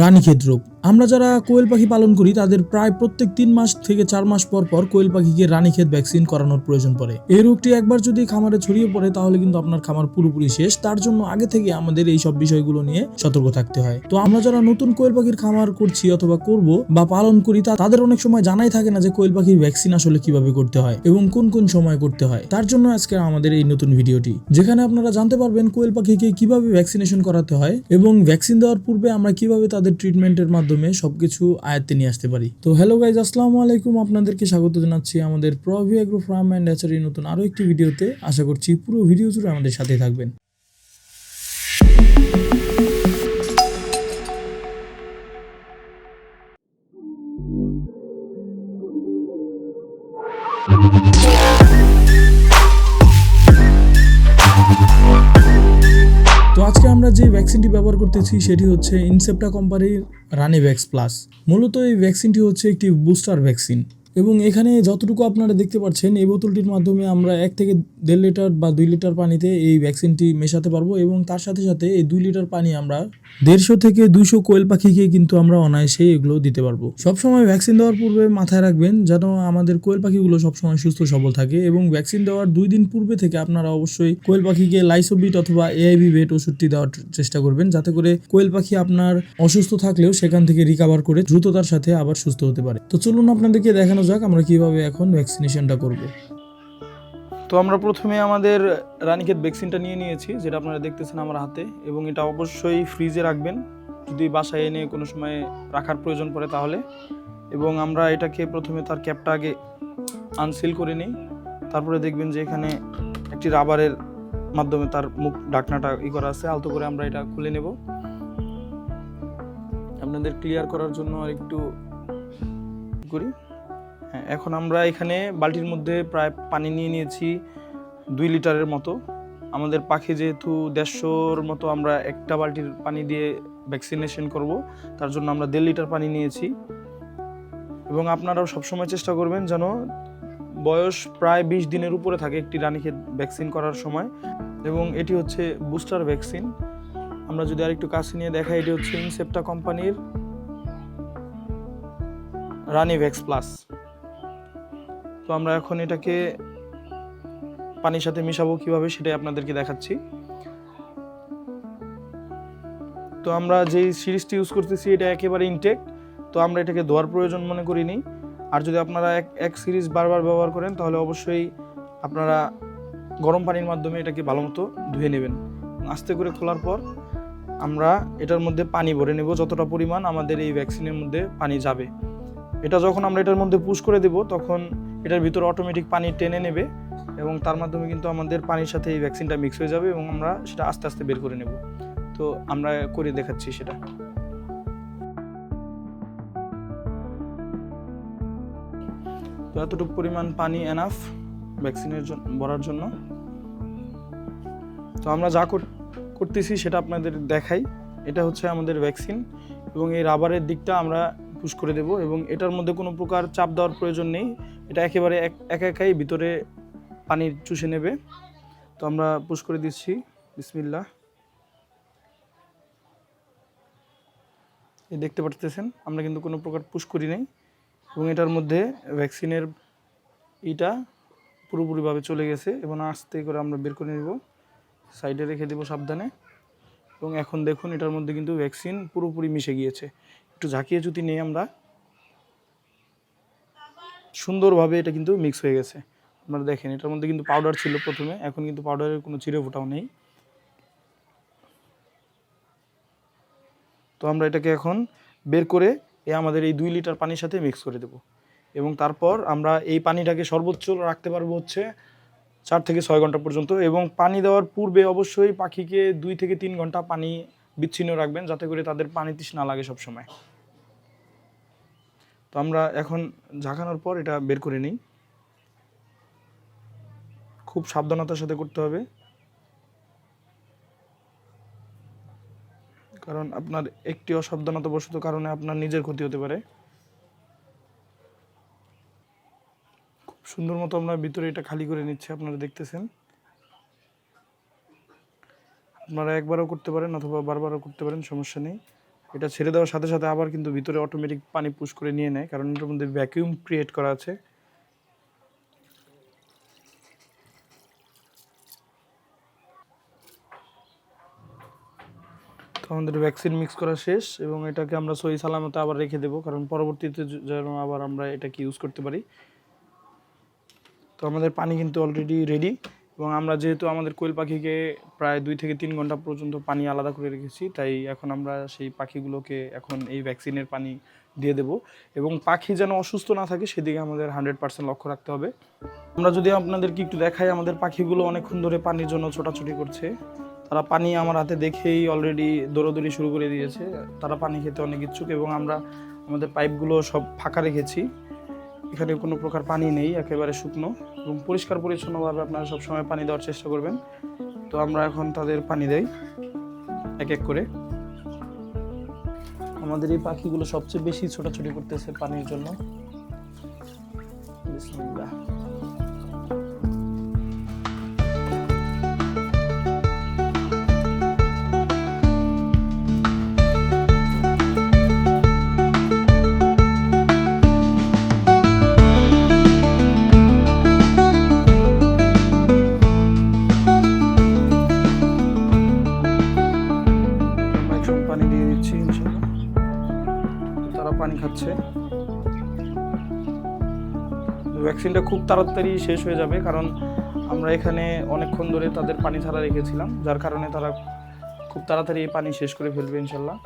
রানীক্ষেত রোগ। আমরা যারা কোয়েল পাখি পালন করি, তাদের প্রায় প্রত্যেক তিন মাস থেকে চার মাস পর পর কোয়েল পাখিকে রানীক্ষেত ভ্যাকসিন করানোর প্রয়োজন পড়ে। এই রোগটি একবার যদি খামারে ছড়িয়ে পড়ে, তাহলে কিন্তু আপনার খামার পুরোপুরি শেষ। তার জন্য আগে থেকে আমাদের এই সব বিষয়গুলো নিয়ে সতর্ক থাকতে হয়। তো আমরা যারা নতুন কোয়েল পাখির খামার করছি অথবা করব বা পালন করি, তা তাদের অনেক সময় জানাই থাকে না যে কোয়েল পাখির ভ্যাকসিন আসলে কীভাবে করতে হয় এবং কোন কোন সময় করতে হয়। তার জন্য আজকে আমাদের এই নতুন ভিডিওটি, যেখানে আপনারা জানতে পারবেন কোয়েল পাখিকে কীভাবে ভ্যাকসিনেশন করাতে হয় এবং ভ্যাকসিন দেওয়ার পূর্বে আমরা কীভাবে তাদের ট্রিটমেন্টের মাধ্যমে সবকিছু আয়ত্তে নিয়ে আসতে পারি। তো হ্যালো গাইজ আসসালামু আলাইকুম। আপনাদেরকে স্বাগত জানাচ্ছি আমাদের Prabhi agro farm and hatchery নতুন আরও একটি ভিডিওতে। আশা করছি পুরো ভিডিও জুড়ে আমাদের সাথে থাকবেন। আজকে আমরা যে ভ্যাকসিনটি ব্যবহার করতেছি সেটি হচ্ছে ইনসেপ্টা কোম্পানির রানিভ্যাক্স প্লাস মূলত এই ভ্যাকসিনটি হচ্ছে একটি বুস্টার ভ্যাকসিন এবং এখানে যতটুকু আপনারা দেখতে পাচ্ছেন, এই বোতলটির মাধ্যমে আমরা এক থেকে দেড় লিটার বা দুই লিটার পানিতে এই ভ্যাকসিনটি মেশাতে পারব এবং তার সাথে সাথে এই দুই লিটার পানি আমরা দেড়শো থেকে দুশো কোয়েল পাখিকে কিন্তু আমরা অনায়াসে এগুলো দিতে পারব। সবসময় ভ্যাকসিন দেওয়ার পূর্বে মাথায় রাখবেন যেন আমাদের কোয়েল পাখিগুলো সবসময় সুস্থ সবল থাকে এবং ভ্যাকসিন দেওয়ার দুই দিন পূর্বে থেকে আপনারা অবশ্যই কোয়েল পাখিকে লাইসোবিট অথবা এআইভি বেট ওষুধটি দেওয়ার চেষ্টা করবেন, যাতে করে কোয়েল পাখি আপনার অসুস্থ থাকলেও সেখান থেকে রিকাভার করে দ্রুততার সাথে আবার সুস্থ হতে পারে। তো চলুন আপনাদেরকে দেখানো যাক আমরা কীভাবে এখন ভ্যাকসিনেশনটা করব। তো আমরা প্রথমে আমাদের রানীক্ষেত ভ্যাকসিনটা নিয়ে নিয়েছি, যেটা আপনারা দেখতেছেন আমার হাতে, এবং এটা অবশ্যই ফ্রিজে রাখবেন। যদি বাসায় এনে কোনো সময় রাখার প্রয়োজন পড়ে তাহলে। এবং আমরা এটাকে প্রথমে তার ক্যাপটা আগে আনসিল করে নিই। তারপরে দেখবেন যে এখানে একটি রাবারের মাধ্যমে তার মুখ ঢাকনাটা ই করা আছে। আলতো করে আমরা এটা খুলে নেব। আপনাদের ক্লিয়ার করার জন্য আর একটু করি। হ্যাঁ এখন আমরা এখানে বালতির মধ্যে প্রায় পানি নিয়ে নিয়েছি দুই লিটারের মতো। আমাদের পাখি যেহেতু দেড়শোর মতো আমরা একটা বালতির পানি দিয়ে ভ্যাকসিনেশন করব, তার জন্য আমরা দেড় লিটার পানি নিয়েছি। এবং আপনারাও সবসময় চেষ্টা করবেন যেন বয়স প্রায় বিশ দিনের উপরে থাকে একটি রানীক্ষেত ভ্যাকসিন করার সময়। এবং এটি হচ্ছে বুস্টার ভ্যাকসিন আমরা যদি আরেকটু কাছে নিয়ে দেখাই, এটি হচ্ছে ইনসেপ্টা কোম্পানির রানি ভ্যাক্স প্লাস তো আমরা এখন এটাকে পানির সাথে মিশাবো কীভাবে সেটাই আপনাদেরকে দেখাচ্ছি। তো আমরা যেই সিরিজটি ইউজ করতেছি, এটা একেবারে ইনটেক তো আমরা এটাকে ধোয়ার প্রয়োজন মনে করিনি। আর যদি আপনারা এক এক সিরিজ বারবার ব্যবহার করেন, তাহলে অবশ্যই আপনারা গরম পানির মাধ্যমে এটাকে ভালো মতো ধুয়ে নেবেন। আস্তে করে খোলার পর আমরা এটার মধ্যে পানি ভরে নেব, যতটা পরিমাণ আমাদের এই ভ্যাকসিনের মধ্যে পানি যাবে। এটা যখন আমরা এটার মধ্যে পুশ করে দেব, তখন এটার ভিতরে অটোমেটিক পানি টেনে নেবে এবং তার মাধ্যমে কিন্তু আমাদের পানির সাথে এই ভ্যাকসিনটা মিক্স হয়ে যাবে এবং আমরা সেটা আস্তে আস্তে বের করে নেব। তো আমরা করে দেখাচ্ছি সেটা। তো এতটুকু পরিমাণ পানি এনাফ ভ্যাকসিনের জন্য ভরার জন্য। তো আমরা যা করতেছি সেটা আপনাদের দেখাই। এটা হচ্ছে আমাদের ভ্যাকসিন এবং এই রাবারের দিকটা আমরা পুশ করে দেব এবং এটার মধ্যে কোনো প্রকার চাপ দেওয়ার প্রয়োজন নেই। এটা একেবারে এক, একা একাই ভিতরে পানি চুষে নেবে। তো আমরা পুশ করে দিচ্ছি। বিসমিল্লাহ। এই দেখতে পারতেছেন, আমরা কিন্তু কোনো প্রকার পুশ করি নাই। এবং এটার মধ্যে ভ্যাকসিনের ইটা পুরোপুরিভাবে চলে গেছে এবং আস্তে করে আমরা বের করে নেব। সাইডে রেখে দেবো সাবধানে। এবং এখন দেখুন, এটার মধ্যে কিন্তু ভ্যাকসিন পুরোপুরি মিশে গিয়েছে। একটু ঝাঁকিয়ে যদি নেই আমরা, সুন্দরভাবে এটা কিন্তু মিক্স হয়ে গেছে। আপনারা দেখেন, এটার মধ্যে কিন্তু পাউডার ছিল প্রথমে, এখন কিন্তু পাউডারের কোনো চিরে ফোটাও নেই। তো আমরা এটাকে এখন বের করে এ আমাদের এই দুই লিটার পানির সাথে মিক্স করে দেব। এবং তারপর আমরা এই পানিটাকে সর্বোচ্চ রাখতে পারব হচ্ছে চার থেকে ছয় ঘণ্টা পর্যন্ত। এবং পানি দেওয়ার পূর্বে অবশ্যই পাখিকে দুই থেকে তিন ঘণ্টা পানি বিচ্ছিন্ন রাখবেন, যাতে করে তাদের পানি তৃষ্ণা লাগে সবসময়। তো আমরা এখন ঝাঁকানোর পর এটা বের করে নিই। খুব সাবধানতার সাথে করতে হবে। কারণ আপনার একটি অসাবধানতাবশত কারণে আপনার নিজের ক্ষতি হতে পারে। খুব সুন্দর মতো আমরা ভিতরে এটা খালি করে নিচ্ছি, আপনারা দেখতেছেন। আপনারা একবারও করতে পারেন অথবা বারবারও করতে পারেন, সমস্যা নেই। এটা ছেড়ে দেওয়ার সাথে সাথে আবার কিন্তু ভিতরে অটোমেটিক পানি পুশ করে নিয়ে নেয়, কারণ এটার মধ্যে ভ্যাকিউম ক্রিয়েট করা আছে। তো আমাদের ভ্যাকসিন মিক্স করা শেষ, এবং এটাকে আমরা সহি সালামতে আবার রেখে দেবো, কারণ পরবর্তীতে যেন আবার আমরা এটাকে ইউজ করতে পারি। তো আমাদের পানি কিন্তু অলরেডি রেডি এবং আমরা যেহেতু আমাদের কোয়েল পাখিকে প্রায় দুই থেকে তিন ঘণ্টা পর্যন্ত পানি আলাদা করে রেখেছি, তাই এখন আমরা সেই পাখিগুলোকে এখন এই ভ্যাকসিনের পানি দিয়ে দেব এবং পাখি যেন অসুস্থ না থাকে সেদিকে আমাদের হান্ড্রেড পার্সেন্ট লক্ষ্য রাখতে হবে। আমরা যদি আপনাদেরকে একটু দেখাই আমাদের পাখিগুলো অনেকক্ষণ ধরে পানির জন্য ছোটাছুটি করছে। তারা পানি আমার হাতে দেখেই অলরেডি দৌড়াদৌড়ি শুরু করে দিয়েছে। তারা পানি খেতে অনেক ইচ্ছুক এবং আমরা আমাদের পাইপগুলো সব ফাঁকা রেখেছি। এখানে কোনো প্রকার পানি নেই, একেবারে শুকনো এবং পরিষ্কার পরিচ্ছন্নভাবে আপনারা সবসময় পানি দেওয়ার চেষ্টা করবেন। তো আমরা এখন তাদের পানি দেই, এক এক করে। আমাদের এই পাখিগুলো সবচেয়ে বেশি ছোটাছুটি করতেছে পানির জন্য। বিসমিল্লাহ। তারা পানি খাচ্ছে। ভ্যাকসিনটা খুব তাড়াতাড়ি শেষ হয়ে যাবে, কারণ আমরা এখানে অনেকক্ষণ ধরে তাদের পানি ছাড়া রেখেছিলাম, যার কারণে তারা খুব তাড়াতাড়ি পানি শেষ করে ফেলবে, ইনশাল্লাহ।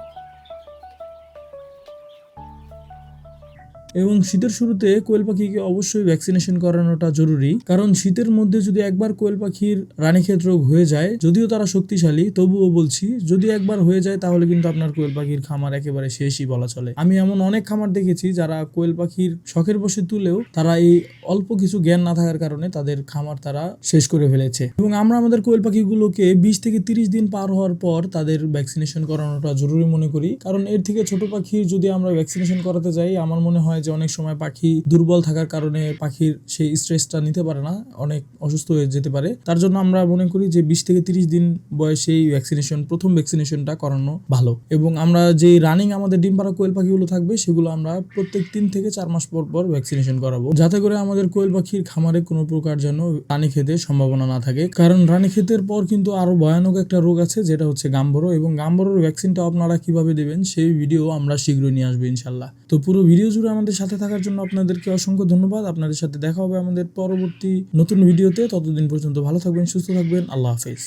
এবং শীতের শুরুতে কোয়েল পাখিকে অবশ্যই ভ্যাকসিনেশন করানোটা জরুরি। কারণ শীতের মধ্যে যদি একবার কোয়েল পাখির রানীক্ষেত রোগ হয়ে যায়, যদিও তারা শক্তিশালী, তবুও বলছি, যদি একবার হয়ে যায় তাহলে কিন্তু আপনার কোয়েল পাখির খামার একেবারে শেষই বলা চলে। আমি এমন অনেক খামার দেখেছি যারা কোয়েল পাখির শখের বসে তুলেও তারা এই অল্প কিছু জ্ঞান না থাকার কারণে তাদের খামার তারা শেষ করে ফেলেছে। এবং আমরা আমাদের কোয়েল পাখিগুলোকে বিশ থেকে তিরিশ দিন পার হওয়ার পর তাদের ভ্যাকসিনেশন করানোটা জরুরি মনে করি। কারণ এর থেকে ছোট পাখির যদি আমরা ভ্যাকসিনেশন করাতে যাই, আমার মনে হয় যে অনেক সময় পাখি দুর্বল থাকার কারণে পাখির সেই স্ট্রেসটা নিতে পারে না, অনেক অসুস্থ হয়ে যেতে পারে। তার জন্য আমরা মনে করি যে বিশ থেকে তিরিশ দিন বয়সে এই ভ্যাকসিনেশন প্রথম ভ্যাকসিনেশনটা করানো ভালো। এবং আমরা যে রানিং আমাদের ডিম পাড়া কোয়েল পাখিগুলো থাকবে, সেগুলো আমরা প্রত্যেক তিন থেকে চার মাস পর পর ভ্যাকসিনেশন করাবো। যাতে করে আমাদের কোয়েল পাখির খামারে কোনো প্রকার যেন রানী খেতে সম্ভাবনা না থাকে। কারণ রানী ক্ষেতের পর কিন্তু আরও ভয়ানক একটা রোগ আছে, যেটা হচ্ছে গাম্বরো। এবং গাম্বরোর ভ্যাকসিনটা আপনারা কীভাবে দেবেন, সেই ভিডিও আমরা শীঘ্রই নিয়ে আসব ইনশাল্লাহ তো পুরো ভিডিও জুড়ে সাথে থাকার জন্য আপনাদেরকে অসংখ্য ধন্যবাদ। আপনাদের সাথে দেখা হবে আমাদের পরবর্তী নতুন ভিডিওতে। ততদিন পর্যন্ত ভালো থাকবেন, সুস্থ থাকবেন। আল্লাহ হাফেজ।